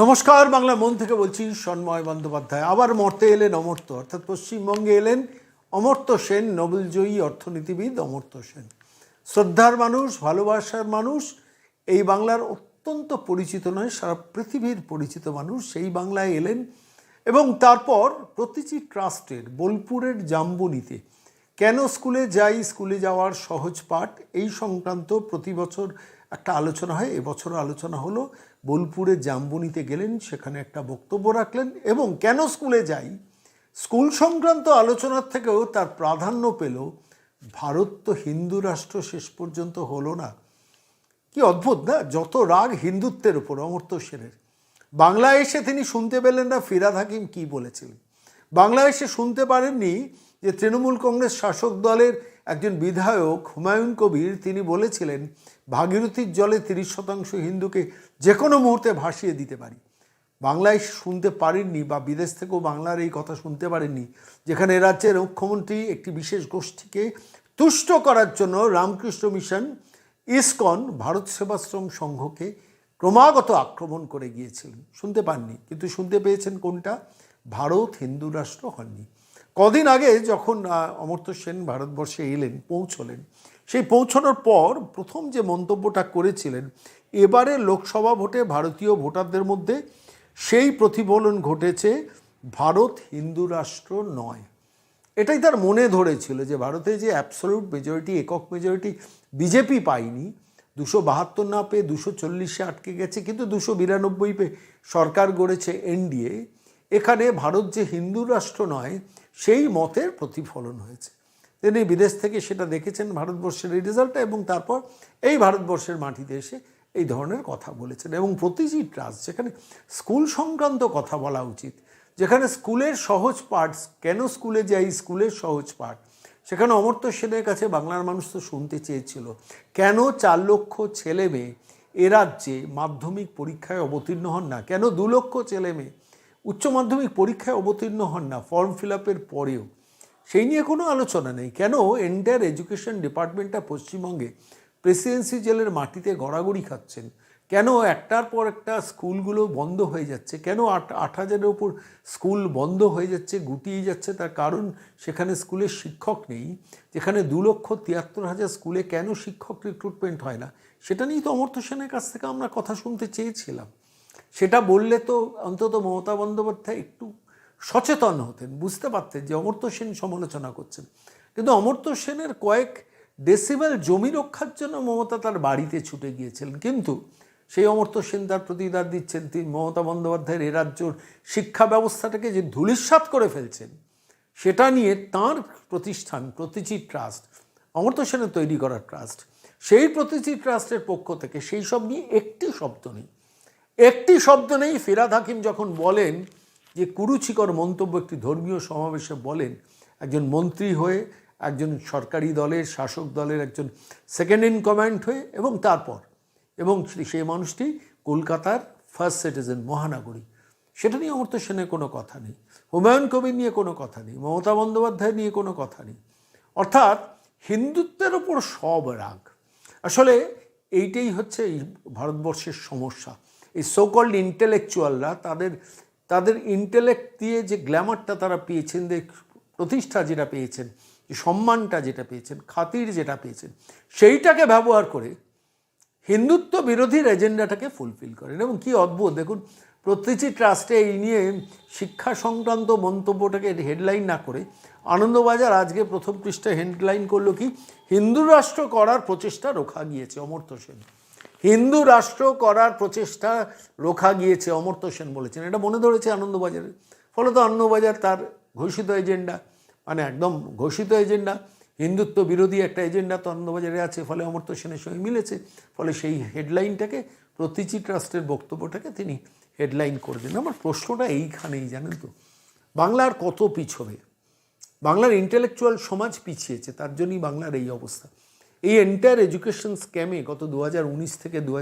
নমস্কার, বাংলা মন থেকে বলছি সন্ময় বন্দ্যোপাধ্যায়। আবার মর্তে এলেন অমর্ত্য, অর্থাৎ পশ্চিমবঙ্গে এলেন অমর্ত্য সেন, নোবেলজয়ী অর্থনীতিবিদ অমর্ত্য সেন। শ্রদ্ধার মানুষ, ভালোবাসার মানুষ, এই বাংলার অত্যন্ত পরিচিত নয়, সারা পৃথিবীর পরিচিত মানুষ সেই বাংলায় এলেন এবং তারপর প্রতিটি ট্রাস্টের বোলপুরের জাম্বুনিতে কেন স্কুলে যাই, স্কুলে যাওয়ার সহজ পাঠ এই সংক্রান্ত প্রতি বছর একটা আলোচনা হয়, এবছর আলোচনা হলো বোলপুরে জাম্বুনিতে গেলেন, সেখানে একটা বক্তব্য রাখলেন এবং কেন স্কুলে যাই? স্কুল সংক্রান্ত আলোচনার থেকেও তার প্রাধান্য পেল, ভারত তো হিন্দু রাষ্ট্র শেষ পর্যন্ত হলো না। কি অদ্ভুত না, যত রাগ হিন্দুত্বের উপর, অমর্ত্য সেনের। বাংলায় এসে তিনি শুনতে পেলেন না, ফিরাদ হাকিম কি বলেছিলেন? বাংলায় এসে শুনতে পারেননি যে তৃণমূল কংগ্রেস শাসক দলের একজন বিধায়ক হুমায়ুন কবির, তিনি বলেছিলেন, ভাগীরথীর জলে তিরিশ শতাংশ হিন্দুকে যে কোনো মুহূর্তে ভাসিয়ে দিতে পারি। বাংলায় শুনতে পারেননি বা বিদেশ থেকেও বাংলার এই কথা শুনতে পারেননি, যেখানে রাজ্যের মুখ্যমন্ত্রী একটি বিশেষ গোষ্ঠীকে তুষ্ট করার জন্য রামকৃষ্ণ মিশন, ইসকন, ভারত সেবাশ্রম সংঘকে ক্রমাগত আক্রমণ করে গিয়েছিলেন শুনতে পাননি, কিন্তু শুনতে পেয়েছেন কোনটা? ভারত হিন্দু রাষ্ট্র হননি। কদিন আগে যখন অমর্ত্য সেন ভারতবর্ষে এলেন, পৌঁছলেন, সেই পৌঁছানোর পর প্রথম যে মন্তব্যটা করেছিলেন, এবারে লোকসভা ভোটে ভারতীয় ভোটারদের মধ্যে সেই প্রতিফলন ঘটেছে, ভারত হিন্দু রাষ্ট্র নয়। এটাই তার মনে ধরেছিল যে ভারতে যে অ্যাবসলিউট মেজরিটি একক মেজরিটি বিজেপি পায়নি, দুশো বাহাত্তর না পেয়ে দুশো চল্লিশে আটকে গেছে, কিন্তু দুশো বিরানব্বই পেয়ে সরকার গড়েছে এনডিএ। এখানে ভারত যে হিন্দু রাষ্ট্র নয় সেই মতের প্রতিফলন হয়েছে। তিনি বিদেশ থেকে সেটা দেখেছেন ভারতবর্ষের এই রেজাল্টটা এবং তারপর এই ভারতবর্ষের মাটিতে এসে এই ধরনের কথা বলেছেন এবং প্রতিটি ট্রাস্ট যেখানে স্কুল সংক্রান্ত কথা বলা উচিত, যেখানে স্কুলের সহজ পাঠ, কেন স্কুলে যাই, স্কুলের সহজ পাঠ, সেখানে অমর্ত্য সেনের কাছে বাংলার মানুষ তো শুনতে চেয়েছিল, কেন চার লক্ষ ছেলে মেয়ে এ রাজ্যে মাধ্যমিক পরীক্ষায় অবতীর্ণ হন না, কেন দু লক্ষ ছেলে মেয়ে উচ্চ মাধ্যমিক পরীক্ষায় অবতীর্ণ হন না ফর্ম ফিল আপের পরেও। সেই নিয়ে কোনো আলোচনা নেই। কেন এন্টায়ার এডুকেশন ডিপার্টমেন্টটা পশ্চিমবঙ্গে প্রেসিডেন্সি জেলের মাটিতে গড়াগড়ি খাচ্ছেন? কেন একটার পর একটা স্কুলগুলো বন্ধ হয়ে যাচ্ছে? কেন আট আট হাজারের ওপর স্কুল বন্ধ হয়ে যাচ্ছে, গুটিয়ে যাচ্ছে? তার কারণ সেখানে স্কুলের শিক্ষক নেই, যেখানে দু লক্ষ তিয়াত্তর হাজার স্কুলে কেন শিক্ষক রিক্রুটমেন্ট হয় না? সেটা নিয়েই তো অমর্ত্য সেনের কাছ থেকে আমরা কথা শুনতে চেয়েছিলাম। সেটা বললে তো অন্তত মমতা বন্দ্যোপাধ্যায় একটু সচেতন হতেন, বুঝতে পারতেন যে অমর্ত্য সেন সমালোচনা করছেন। কিন্তু অমর্ত্য সেনের কয়েক ডেসিবেল জমি রক্ষার জন্য মমতা তার বাড়িতে ছুটে গিয়েছিলেন। কিন্তু সেই অমর্ত্য সেন তার প্রতিদার দিচ্ছেন, তিনি মমতা বন্দ্যোপাধ্যায়ের এ রাজ্যর শিক্ষা ব্যবস্থাটাকে যে ধূলিসাৎ করে ফেলছেন, সেটা নিয়ে তার প্রতিষ্ঠান, প্রতিটি ট্রাস্ট, অমর্ত্য সেনের তৈরি করা ট্রাস্ট, সেই প্রতিটি ট্রাস্টের পক্ষ থেকে সেই সব নিয়ে একটি শব্দ নেই। একটি শব্দ নেই, ফিরাদ হাকিম যখন বলেন যে কুরুচিকর মন্তব্য একটি ধর্মীয় সমাবেশে বলেন, একজন মন্ত্রী হয়ে, একজন সরকারি দলের শাসক দলের একজন সেকেন্ড ইন কমান্ড হয়ে এবং তারপর, এবং সেই মানুষটি কলকাতার ফার্স্ট সিটিজেন মহানগরী। সেটা নিয়ে অমর্ত্য সেনের কোনো কথা নেই, হুমায়ুন কবির নিয়ে কোনো কথা নেই, মমতা বন্দ্যোপাধ্যায় নিয়ে কোনো কথা নেই। অর্থাৎ হিন্দুত্বের ওপর সব রাগ। আসলে এইটাই হচ্ছে এই ভারতবর্ষের সমস্যা। এই সোকল্ড ইন্টেলেকচুয়ালরা তাদের তাদের ইন্টেলেক্ট দিয়ে যে গ্ল্যামারটা তারা পেয়েছেন, যে প্রতিষ্ঠা যেটা পেয়েছেন, যে সম্মানটা যেটা পেয়েছেন, খাতির যেটা পেয়েছেন, সেইটাকে ব্যবহার করে হিন্দুত্ব বিরোধীর এজেন্ডাটাকে ফুলফিল করেন। এবং কি অদ্ভুত, দেখুন, প্রতিটি ট্রাস্টে এই নিয়ে শিক্ষা সংক্রান্ত মন্তব্যটাকে হেডলাইন না করে আনন্দবাজার আজকে প্রথম পৃষ্ঠায় হেডলাইন করল কি, হিন্দু রাষ্ট্র করার প্রচেষ্টা রোখা গিয়েছে, অমর্ত্য সেন। হিন্দু রাষ্ট্র করার প্রচেষ্টা রোখা গিয়েছে, অমর্ত্য সেন বলেছেন। এটা মনে ধরেছে আনন্দবাজারের। ফলত আনন্দবাজার তার ঘোষিত এজেন্ডা। মানে একদম ঘোষিত এজেন্ডা। হিন্দুত্ব বিরোধী একটা এজেন্ডা তো আনন্দবাজারে আছে, ফলে অমর্ত্য সেনের সঙ্গে মিলেছে। ফলে সেই হেডলাইনটাকে, প্রতিটি ট্রাস্টের বক্তব্যটাকে তিনি হেডলাইন করে দিন। আমার প্রশ্নটা এইখানেই, জানেন তো। বাংলার কত পিছবে বাংলার ইন্টেলেকচুয়াল সমাজ পিছিয়েছে, তার জন্যই বাংলার এই অবস্থা। এই এন্টায়ার এডুকেশন স্ক্যামে গত দু হাজার উনিশ থেকে দু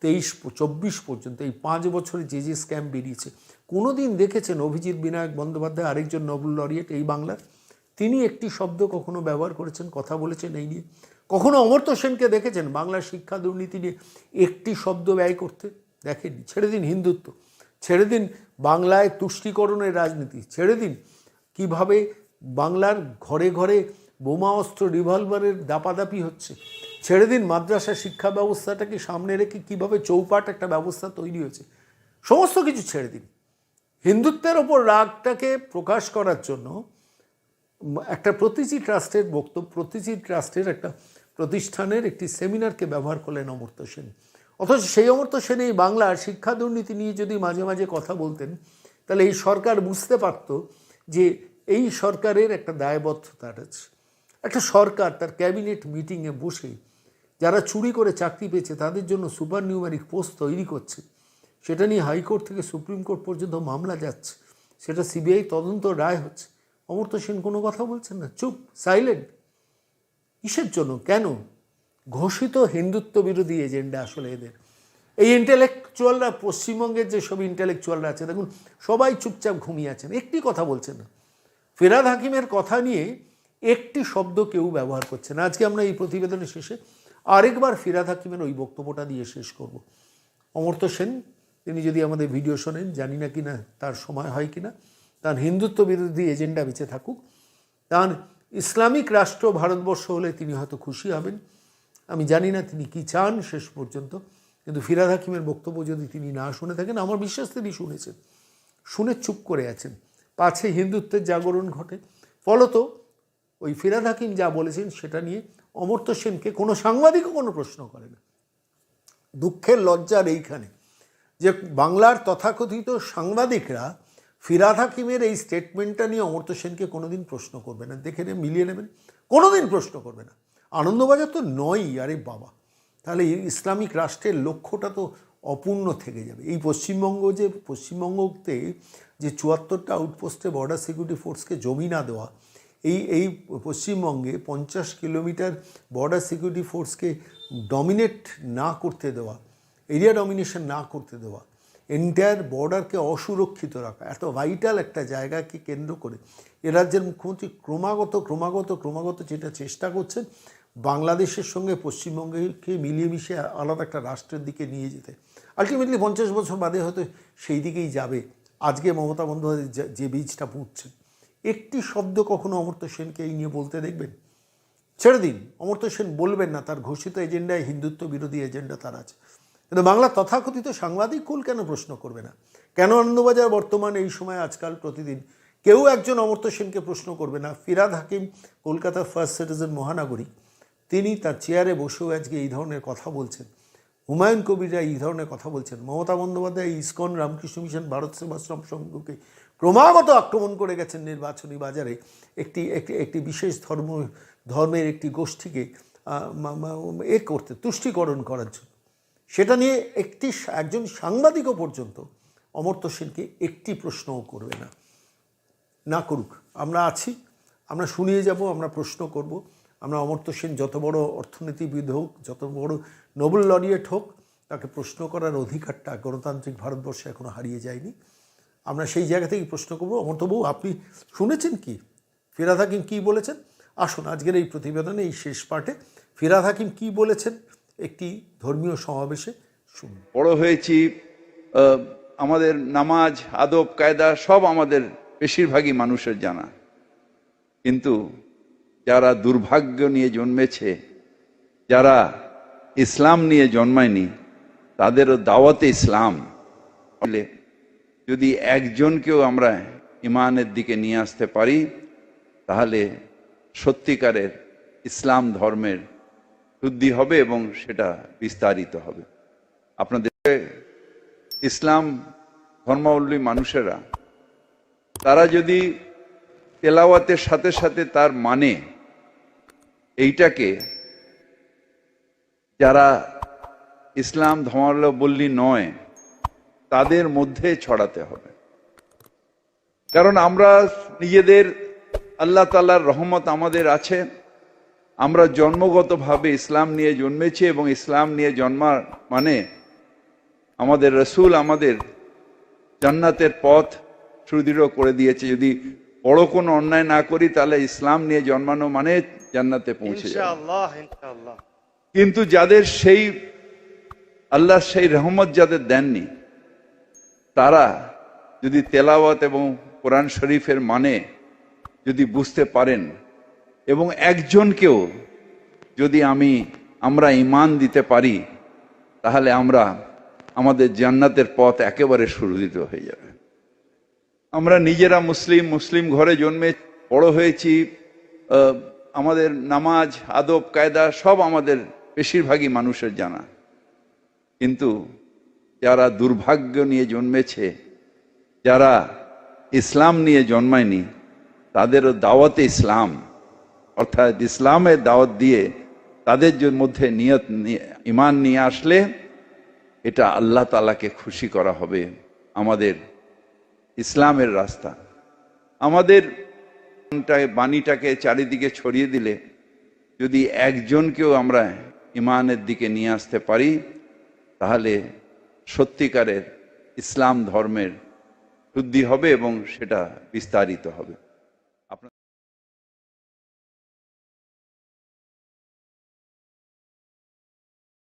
তেইশ চব্বিশ পর্যন্ত এই পাঁচ বছরে যে যে স্ক্যাম বেরিয়েছে কোনো দিন দেখেছেন অভিজিৎ বিনায়ক বন্দ্যোপাধ্যায় আরেকজন নোবেল লরিয়েট এই বাংলার? তিনি একটি শব্দ কখনো ব্যবহার করেছেন, কথা বলেছেন এই নিয়ে। কখনো অমর্ত্য সেনকে দেখেছেন বাংলার শিক্ষা দুর্নীতি নিয়ে একটি শব্দ ব্যয় করতে? দেখেননি। ছেড়ে দিন হিন্দুত্ব ছেড়ে দিন বাংলায় তুষ্টিকরণের রাজনীতি ছেড়ে দিন কীভাবে বাংলার ঘরে ঘরে বোমা অস্ত্র রিভলভারের দাপাদাপি হচ্ছে। ছেড়ে দিন মাদ্রাসা শিক্ষা ব্যবস্থাটাকে সামনে রেখে কীভাবে চৌপাট একটা ব্যবস্থা তৈরি হয়েছে। সমস্ত কিছু ছেড়ে দিন। হিন্দুত্বের ওপর রাগটাকে প্রকাশ করার জন্য একটা প্রতিচি ট্রাস্টের বক্তব্য প্রতিচি ট্রাস্টের একটা প্রতিষ্ঠানের একটি সেমিনারকে ব্যবহার করলেন অমর্ত্য সেন। অথচ সেই অমর্ত্য সেন এই বাংলার শিক্ষা দুর্নীতি নিয়ে যদি মাঝে মাঝে কথা বলতেন, তাহলে এই সরকার বুঝতে পারত যে এই সরকারের একটা দায়বদ্ধতা আছে। একটা সরকার তার ক্যাবিনেট মিটিংয়ে বসে যারা চুরি করে চাকরি পেয়েছে তাদের জন্য সুপার নিউমারিক পোস্ট তৈরি করছে। সেটা নিয়ে হাইকোর্ট থেকে সুপ্রিম কোর্ট পর্যন্ত মামলা যাচ্ছে। সেটা সিবিআই তদন্ত রায় হচ্ছে। অমর্ত্য সেন কোনো কথা বলছেন না? চুপ, সাইলেন্ট। কিসের জন্য? কেন? ঘোষিত হিন্দুত্ব বিরোধী এজেন্ডা আসলে এদের। এই ইন্টেলেকচুয়ালরা পশ্চিমবঙ্গের যে সব ইন্টেলেকচুয়ালরা আছে, দেখুন, সবাই চুপচাপ ঘুমিয়ে আছেন। একটি কথা বলছেন না। ফেরাদ হাকিমের কথা নিয়ে একটি শব্দ কেউ ব্যবহার করছে না। আজকে আমরা এই প্রতিবেদনের শেষে আরেকবার ফিরাদ হাকিমের ওই বক্তব্যটা দিয়ে শেষ করব। অমর্ত্য সেন, তিনি যদি আমাদের ভিডিও শোনেন, জানি না কি না তার সময় হয় কি না তার হিন্দুত্ব বিরোধী এজেন্ডা বেঁচে থাকুক, তার ইসলামিক রাষ্ট্র ভারতবর্ষ হলে তিনি হয়তো খুশি হবেন। আমি জানি না তিনি কি চান শেষ পর্যন্ত, কিন্তু ফিরাদ হাকিমের বক্তব্য যদি তিনি না শুনে থাকেন, আমার বিশ্বাস তিনি শুনেছেন। শুনে চুপ করে আছেন। পাছে হিন্দুত্বের জাগরণ ঘটে। ফলত ওই ফিরাদ হাকিম যা বলেছেন সেটা নিয়ে অমর্ত্য সেনকে কোনো সাংবাদিকও কোনো প্রশ্ন করে না। দুঃখের লজ্জার এইখানে যে বাংলার তথাকথিত সাংবাদিকরা ফিরাদ হাকিমের এই স্টেটমেন্টটা নিয়ে অমর্ত্য সেনকে কোনোদিন প্রশ্ন করবে না। দেখে মিলিয়ে নেবেন, কোনোদিন প্রশ্ন করবে না। আনন্দবাজার তো নয়ই, আরে বাবা। তাহলে ইসলামিক রাষ্ট্রের লক্ষ্যটা তো অপূর্ণ থেকে যাবে। এই পশ্চিমবঙ্গ যে, পশ্চিমবঙ্গতে যে চুয়াত্তরটা আউটপোস্টে বর্ডার সিকিউরিটি ফোর্সকে জমি না দেওয়া এই এই পশ্চিমবঙ্গে পঞ্চাশ কিলোমিটার বর্ডার সিকিউরিটি ফোর্সকে ডমিনেট না করতে দেওয়া এরিয়া ডমিনেশন না করতে দেওয়া এন্টায়ার বর্ডারকে অসুরক্ষিত রাখা, এত ভাইটাল একটা জায়গাকে কেন্দ্র করে এ রাজ্যের মুখ্যমন্ত্রী ক্রমাগত ক্রমাগত ক্রমাগত যেটা চেষ্টা করছেন, বাংলাদেশের সঙ্গে পশ্চিমবঙ্গকে মিলিয়ে মিশিয়ে আলাদা একটা রাষ্ট্রের দিকে নিয়ে যেতে। আলটিমেটলি পঞ্চাশ বছর বাদে হয়তো সেই দিকেই যাবে। আজকে মমতা বন্দ্যোপাধ্যায় যে- বীজটা পুঁতছেন। একটি শব্দ কখনো অমর্ত্য সেনকে এই নিয়ে বলতে দেখবেন? ছেড়ে দিন। অমর্ত্য সেন বলবেন না, তার ঘোষিত এজেন্ডায় হিন্দুত্ব বিরোধী এজেন্ডা তার আছে। কিন্তু বাংলা তথাকথিত সাংবাদিক কুল কেন প্রশ্ন করবে না? কেন আনন্দবাজার বর্তমান এই সময় আজকাল প্রতিদিন কেউ একজন অমর্ত্য সেনকে প্রশ্ন করবে না? ফিরাদ হাকিম, কলকাতার ফার্স্ট সিটিজেন মহানাগরিক তিনি তার চেয়ারে বসেও আজকে এই ধরনের কথা বলছেন। হুমায়ুন কবিরা এই ধরনের কথা বলছেন। মমতা বন্দ্যোপাধ্যায়, ইসকন রামকৃষ্ণ মিশন, ভারত সেবাশ্রম সংঘকে ক্রমাগত আক্রমণ করে গেছেন নির্বাচনী বাজারে। একটি একটি একটি বিশেষ ধর্ম, ধর্মের একটি গোষ্ঠীকে এ করতে, তুষ্টিকরণ করার জন্য। সেটা নিয়ে একটি একজন সাংবাদিকও পর্যন্ত অমর্ত্য সেনকে একটি প্রশ্নও করবে না। না করুক, আমরা আছি, আমরা শুনিয়ে যাব, আমরা প্রশ্ন করব। আমরা অমর্ত্য সেন যত বড় অর্থনীতিবিদ হোক, যত বড় নোবেল লরিয়েট হোক, তাকে প্রশ্ন করার অধিকারটা গণতান্ত্রিক ভারতবর্ষে এখনও হারিয়ে যায়নি। আমরা সেই জায়গা থেকেই প্রশ্ন করব অমর্ত্যবাবু আপনি শুনেছেন কি? ফিরাদ হাকিম কী বলেছেন? আসুন, আজকের এই প্রতিবেদনে, এই শেষ পার্টে ফিরাদ হাকিম কী বলেছেন? একটি ধর্মীয় সমাবেশে শুনুন। বড় হয়েছি আমাদের নামাজ, আদব, কায়দা সব আমাদের বেশিরভাগই মানুষের জানা। কিন্তু যারা দুর্ভাগ্য নিয়ে জন্মেছে, যারা ইসলাম নিয়ে জন্মায়নি, তাদেরও দাওয়াতে ইসলাম। যদি একজনকেও আমরা ইমানের দিকে নিয়ে আসতে পারি, তাহলে সত্যিকারের ইসলাম ধর্মের শুদ্ধি হবে এবং সেটা বিস্তারিত হবে। আপনাদের ইসলাম ধর্মাবলম্বী মানুষেরা, তারা যদি তেলাওয়াতের সাথে সাথে তার মানে এইটাকে, যারা ইসলাম ধর্মাবলম্বী নয় তাদের মধ্যে ছড়াতে হবে। কারণ আমরা নিজেদের আল্লাহ তাল্লাহর রহমত আমাদের আছে। আমরা জন্মগতভাবে ইসলাম নিয়ে জন্মেছি এবং ইসলাম নিয়ে জন্মার মানে আমাদের রসুল আমাদের জান্নাতের পথ সুদৃঢ় করে দিয়েছে। যদি বড় কোনো অন্যায় না করি তাহলে ইসলাম নিয়ে জন্মানো মানে জান্নাতে পৌঁছে কিন্তু যাদের সেই আল্লাহ সেই রহমত যাদের দেননি তারা যদি তেলাওয়াত এবং কোরআন শরীফের মানে যদি বুঝতে পারেন এবং একজনকেও যদি আমি, আমরা ইমান দিতে পারি, তাহলে আমরা আমাদের জান্নাতের পথ একেবারে সুরুদিত হয়ে যাবে। আমরা নিজেরা মুসলিম মুসলিম ঘরে জন্মে বড় হয়েছি আমাদের নামাজ, আদব, কায়দা সব আমাদের বেশিরভাগই মানুষের জানা। কিন্তু যারা দুর্ভাগ্য নিয়ে জন্মেছে, যারা ইসলাম নিয়ে জন্মায়নি, তাদেরও দাওয়াতে ইসলাম। অর্থাৎ ইসলামের দাওয়াত দিয়ে তাদের মধ্যে নিয়ত নিয়ে- ইমান নিয়ে আসলে এটা আল্লাহ তালাকে খুশি করা হবে আমাদের ইসলামের রাস্তা। আমাদের বাণীটাকে চারিদিকে ছড়িয়ে দিলে যদি একজনকেও আমরা ইমানের দিকে নিয়ে আসতে পারি, তাহলে সত্যিকারের ইসলাম ধর্মের শুদ্ধি হবে এবং সেটা বিস্তারিত হবে।